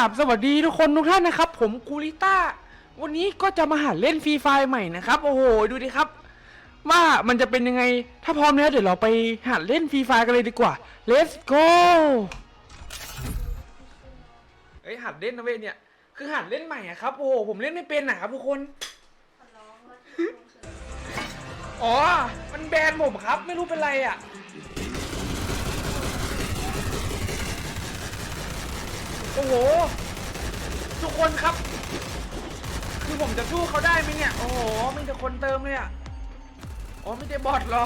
ราบสวัสดีทุกคนทุกท่านนะครับ ผมกูริต้า วันนี้ก็จะมาหัดเล่นฟรีไฟใหม่นะครับ โอ้โห ดูดิครับ ว่ามันจะเป็นยังไง ถ้าพร้อมแล้วเดี๋ยวเราไปหัดเล่นฟรีไฟกันเลยดีกว่า let's go เอ้ยหัดเล่นนะเว้ยเนี่ย คือหัดเล่นใหม่อะครับ โอ้โห ผมเล่นไม่เป็นนะครับทุกคน อ๋อ มันแบนผมครับ ไม่รู้เป็นไรอะ โอ้โห ทุกคนครับ คือผมจะสู้เขาได้ไหมเนี่ย โอ้โหมีแต่คนเติมเลยอะอ๋อไม่ได้บอทหรอ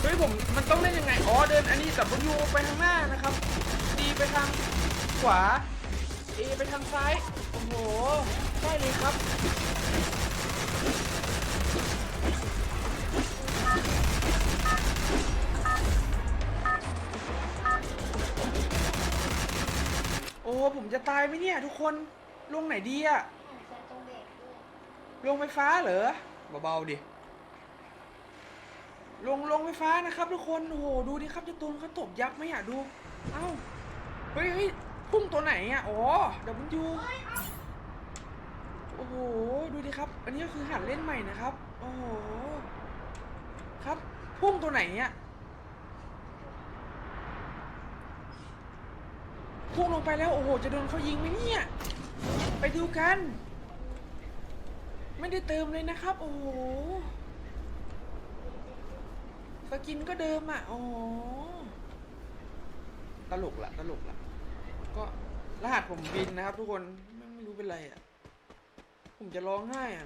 เฮ้ยผมมันต้องเล่นยังไง อ๋อเดินอันนี้กับยูไปทางหน้านะครับ ดีไปทางขวา เอไปทางซ้าย โอ้โห ได้เลยครับ โอ้ผมจะตายไหมเนี่ย ทุกคนลงไหนดีอะลงไฟฟ้าเหรอเบาๆดิลงลงไฟฟ้านะครับทุกคนโอ้โหดูดิครับจะตูนเขาตบยับไหมอะดูเอ้าเฮ้ยเฮ้ยพุ่งตัวไหนอะอ๋อเดี๋ยวมันอยู่โอ้โหดูดิครับ อันนี้ก็คือหัดเล่นใหม่นะครับโอ้โหครับพุ่งตัวไหนอะ พุ่งลงไปแล้วโอ้โหจะโดนเขายิงไหมเนี่ย ไปดูกัน ไม่ได้เติมเลยนะครับ โอ้โหสกินก็เดิมอะโอ๋อตลกละตลกละก็รหัสผมบินนะครับ ทุกคนไม่รู้เป็นไรอะ ผมจะร้องไห้อะ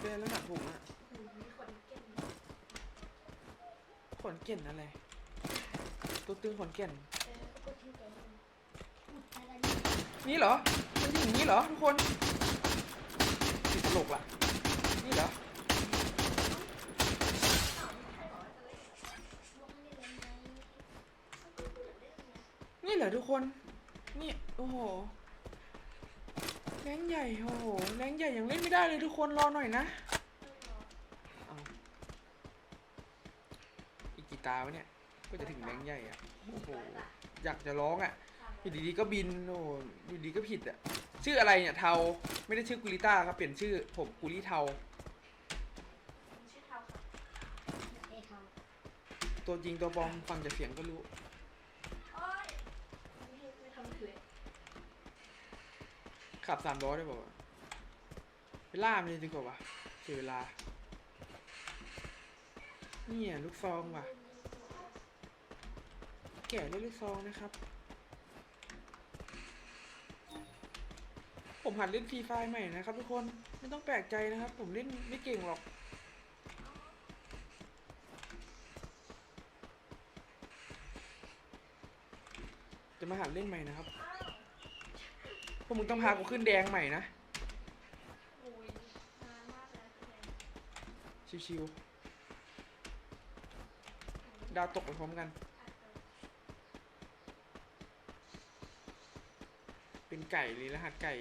เป็นรหัสผมอะขอนเก่นอะไร ตัวตึงขอนเก่น นี่เหรอ มันอยู่อย่างนี้เหรอทุกคนติดตลกล่ะ นี่เหรอ นี่เหรอทุกคน นี่ โอ้โห แรงใหญ่ โอ้โห แรงใหญ่ยังเล่นไม่ได้เลยทุกคนรอหน่อยนะเอาอีกกี่ตาวะเนี่ย ก็จะถึงแรงใหญ่อะโอ้โห อยากจะร้องอะ อยู่ดีๆก็บินโอ้โหอยู่ดีก็ผิดอะชื่ออะไรเนี่ยเทาไม่ได้ชื่อกุลิต้าครับ เปลี่ยนชื่อผมกุลิเทาตัวจริงตัวปลอมฟังจากเสียงก็รู้ขับสามล้อได้ป่าวะไปล่ามันเลยดีกว่าวะเสียเวลา เนี่ยลูกซองว่ะ แก่ด้วยลูกซองนะครับ หัดเล่นฟรีไฟใหม่นะครับทุกคนไม่ต้องแปลกใจนะครับ ผมเล่นไม่เก่งหรอกจะมาหัดเล่นใหม่นะครับพวกมึงต้องพากูขึ้นแดงใหม่นะชิวๆดาวตกไปพร้อมกัน เป็นไก่เลยรหัสไก่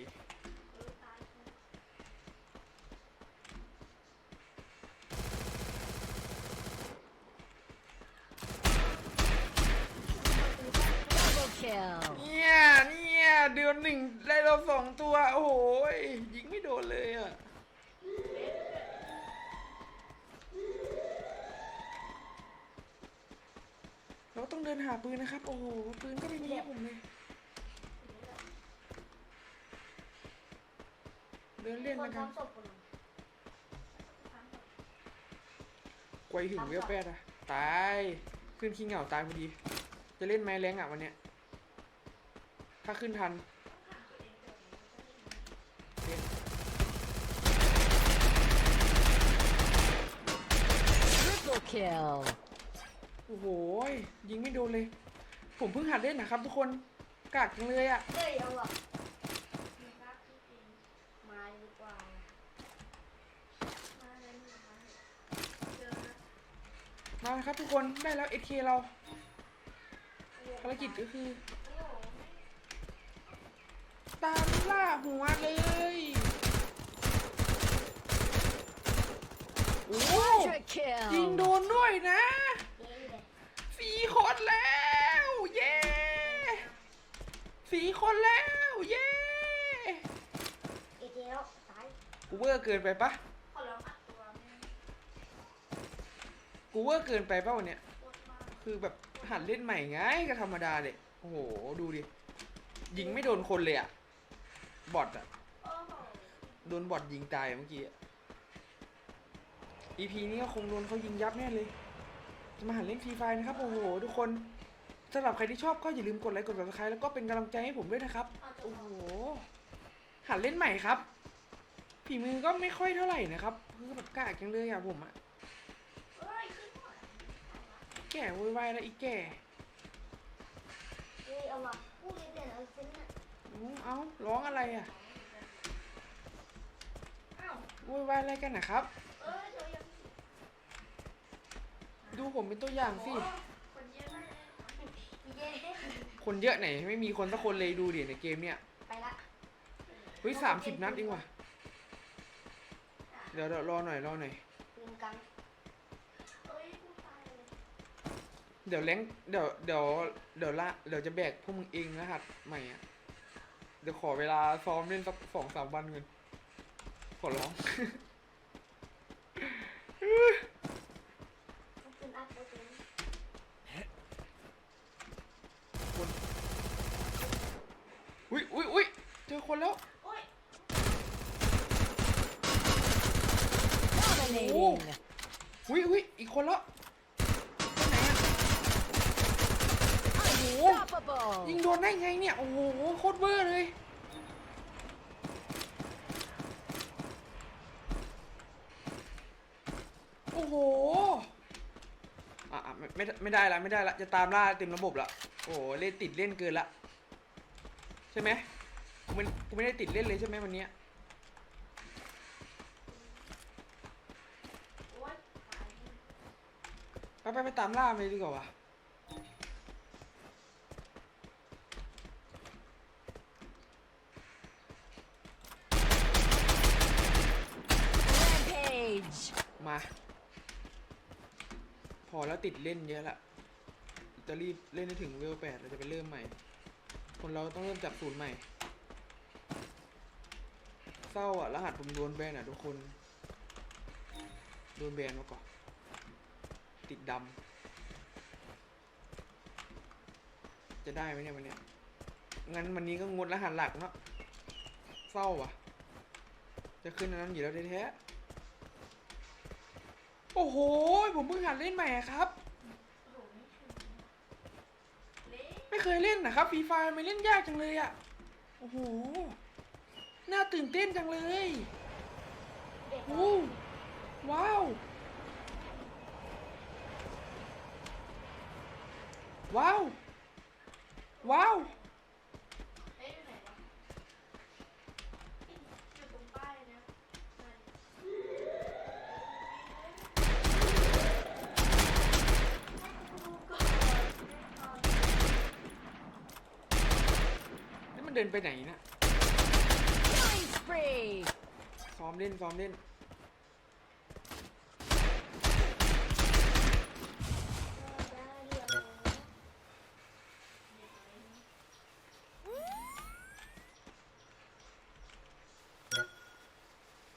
Double kill. เนี่ย เนี่ยเดือนหนึ่งได้เราสองตัว โอ้โหยยิงไม่โดนเลยอะเราต้องเดินหาปืนนะครับ โอ้โหปืนก็ไม่มีให้ผมเลย เดินเล่นแล้วกันไกวหึงเวลแปดอะตาย ขึ้นขี้เหงาตายพอดี จะเล่นไม้แรงอะวันเนี้ย ถ้าขึ้นทันเล่น Triple kill. โอ้โหยยิงไม่โดนเลย ผมเพิ่งหัดเล่นนะครับทุกคนกากจังเลยอะเอ้ยเอาอะมีรักที่จริงมาดีกว่ามาเลยมาเจอนะมาครับทุกคนได้แล้ว SK เราภารกิจก็คือ ตามล่าหัวเลยโอ้โห Quadra ยิง kill. โดนด้วยนะเย้เลยฟรีโคตรแล้ว เย้สี่คนแล้ว เย้เอเจแล้วซ้ายกูเวอร์เกินไปปะขอลองอัดตัวแม่กูเวอร์เกินไปปะวันเนี้ยปวดมากคือแบบหัดเล่นใหม่ไงก็ธรรมดาเลยโอ้โห ดูดิ ยิงไม่โดนคนเลยอะ บอทอะโอ้โหโดนบอทยิงตายอะเมื่อกี้อะ EP นี้ก็คงโดนเขายิงยับแน่เลยจะมาหัดเล่นฟรีไฟนะครับ โอ้โห ทุกคนสำหรับใครที่ชอบก็อย่าลืมกดไลค์กด subscribe แล้วก็เป็นกำลังใจให้ผมด้วยนะครับ โอ้โห หัดเล่นใหม่ครับฝีมือก็ไม่ค่อยเท่าไหร่นะครับคือแบบกากจังเลยอะผมอะเอ้ยขึ้นหน่อยแก่โวยวายแล้วอีกแก่เฮ้ยเอาว่ะพูดเลยเปลี่ยนเอาเส้นน่ะอืม เอ้าร้องอะไรอะอ้าวโวยวายอะไรกันนะครับเอ้ยเธอยังดูผมเป็นตัวอย่างสิคนเยอะมากเย้คนเยอะไหน ไม่มีคนสักคนเลยดูดิในเกมเนี่ยไปละเฮ้ยสามสิบนัดเองว่ะเดี๋ยวเดี๋ยวรอหน่อยรอหน่อยปืนกันเอ้ยกูตายเลยเดี๋ยวแรงเดี๋ยวเดี๋ยวเดี๋ยวละเดี๋ยวจะแบกพวกมึงเองนะฮัดใหม่อะ เดี๋ยวขอเวลาซ้อมเล่นสักสองสามวันเงินขอร้องต้องปืนอัพตัวเองอุ้ยอุ้ยอุ้ยเจอคนแล้ว โอ้ย Dominating. อุ้ยอุ้ยอีกคนแล้วไปไหนอะ ยิงโดนได้ไงเนี่ย โอ้โห โคตรเวอร์เลย โอ้โห อะอะไม่ไม่ไม่ได้ละไม่ได้ละ จะตามล่าเต็มระบบละ โอ้โหเล่นติดเล่นเกินละ ใช่ไหมกูไม่กูไม่ได้ติดเล่นเลยใช่ไหมวันเนี้ยไปไปไปตามล่าไปดีกว่าวะ มา พอแล้วติดเล่นเยอะละจะรีบเล่นให้ถึงเวลแปดเราจะไปเริ่มใหม่ คนเราต้องเริ่มจากศูนย์ใหม่ เศร้าอะ รหัสผมโดนแบนอะทุกคน โดนแบนมาก่อน ติดดำ จะได้ไหมเนี่ยวันเนี้ย งั้นวันนี้ก็งดรหัสหลักเนาะ เศร้าอะ จะขึ้นอันนั้นอยู่แล้วแท้ๆ โอ้โห ผมเพิ่งหัดเล่นใหม่อะครับ ไม่เคยเล่นนะครับฟรีไฟไม่เล่นยากจังเลยอะโอ้โห น่าตื่นเต้นจังเลยโอ้ว้าว ว้าว ว้าว เอ้ยอยู่ไหนวะอยู่ตรงป้ายนะนั่นให้กูดูก่อนเอา นี่มันเดินไปไหนนะ Killing spree. ซ้อมเล่นซ้อมเล่น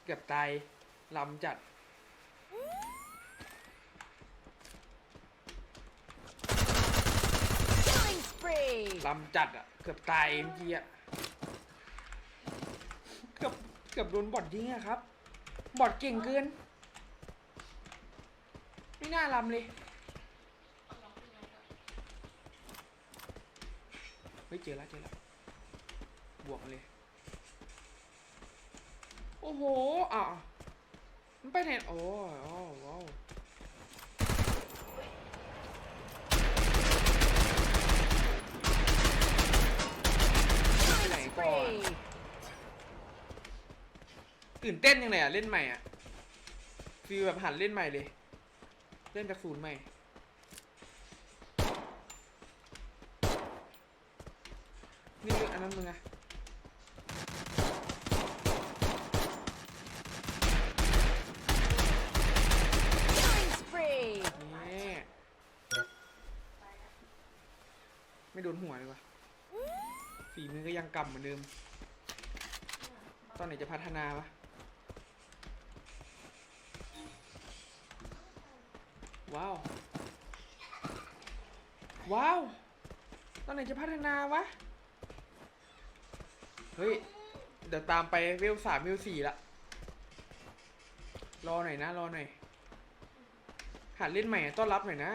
เกือบตายลำจัด spree. ลำจัดอะเกือบตายเมื่อกี้อะเกือบเกือบโดนบอดยิงอะครับ บอดเก่งเกิน ไม่น่าลำเลย เฮ้ยเจอแล้วเจอแล้วบวกเลย โอ้โห อะ มันไปไหนโอ้โอ้วไปไหน Killing ก่อนตื่นเต้นยังไงอะเล่นใหม่อะฟีลแบบหัดเล่นใหม่เลย เล่นจากศูนย์ใหม่นี่อันนั้นมึงอะไม่โดนหัวเลยวะ ฝีมือก็ยังกำเหมือนเดิม ตอนไหนจะพัฒนาวะ ว้าว ว้าว ตอนไหนจะพัฒนาวะ เฮ้ย เดี๋ยวตามไปเวลสามเวลสี่ละ รอหน่อยนะ รอหน่อยหัดเล่นใหม่ต้อนรับหน่อยนะ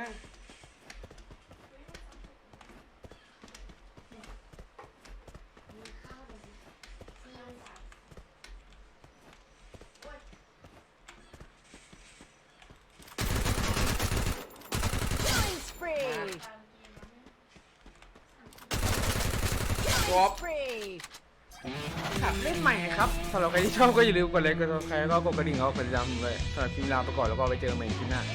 มีข้าวเลยซีอิ๊วสามโอ๊ย Killing spree. ตามเกมแล้วเนี่ย อฟขับเล่นใหม่ครับสำหรับใครที่ชอบก็อย่าลืมกดไลค์กดซับสไครต์แล้วก็กดกระดิ่งเอากดติดตามผมเลยสำหรับคลิปลาไปก่อนแล้วก็ไปเจอกันใหม่คลิปหน้า